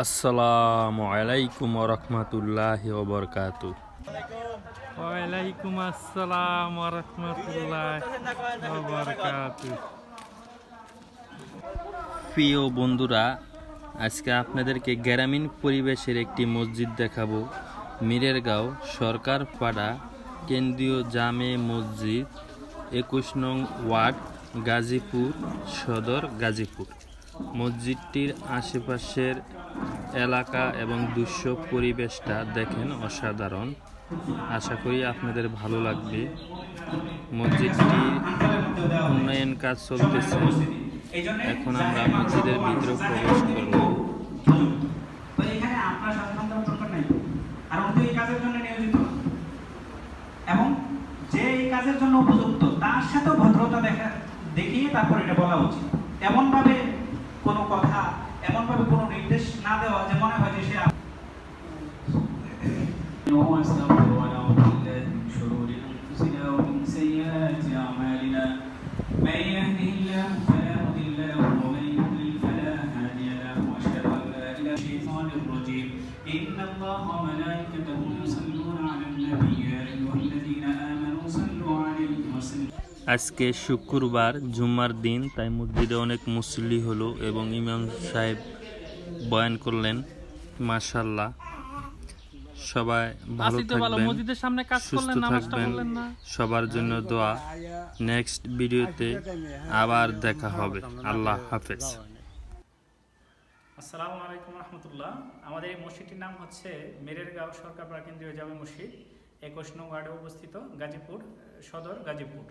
আসসালামু আলাইকুম রহমতুল্লাহ ওবরকাতু ওয়ালাইকুম আসসালাম রহমতুল্লাহ প্রিয় বন্ধুরা আজকে আপনাদেরকে গ্রামীণ পরিবেশের একটি মসজিদ দেখাবো। মিরেরগাঁও সরকার পাড়া কেন্দ্রীয় জামে মসজিদ একুশ নং ওয়ার্ড গাজীপুর সদর গাজীপুর। মসজিদটির আশেপাশের এলাকা এবং দৃশ্য পরিবেশটা দেখেন অসাধারণ। আশা করি আপনাদের ভালো লাগবে। মসজিদটি উন্নয়ন কাজ চলতেছে। এখন আমরা মসজিদের ভিতরে প্রবেশ করব। এবং যে এই কাজের জন্য উপযুক্ত, তার সাথেও ভদ্রতা দেখা দেখিয়ে তারপর এটা বলা উচিত। এমন ভাবে কোনো কথা এমন ভাবে কোনো নির্দেশ না ونستغفر ونعوذ بالله من شرور انفسنا ومن سيئات اعمالنا من يهده الله فلا مضل له ومن يضلل فلا هادي له واشهد ان لا اله الا الشيطان الرجيم ان الله وملائكته يصلون على النبي يا ايها الذين امنوا صلوا عليه وسلموا আজকে শুক্রবার জুম্মার দিন তাই মসজিদে অনেক মুসল্লি হলো এবং ইমাম সাহেব বয়ান করলেন মাশাল্লাহ সবাই ভালো থাকবেন মসজিদের সামনে কাজ সুস্থ থাকবেন। সবার জন্য দোয়া। নেক্সট ভিডিওতে আবার দেখা হবে। আল্লাহ হাফেজ। আসসালামু আলাইকুম রহমতুল্লাহ। আমাদের এই মসজিদটির নাম হচ্ছে মেরেরগাঁও সরকার কেন্দ্রীয় জামে মসজিদ একুশ নং ওয়ার্ডে অবস্থিত গাজীপুর সদর গাজীপুর।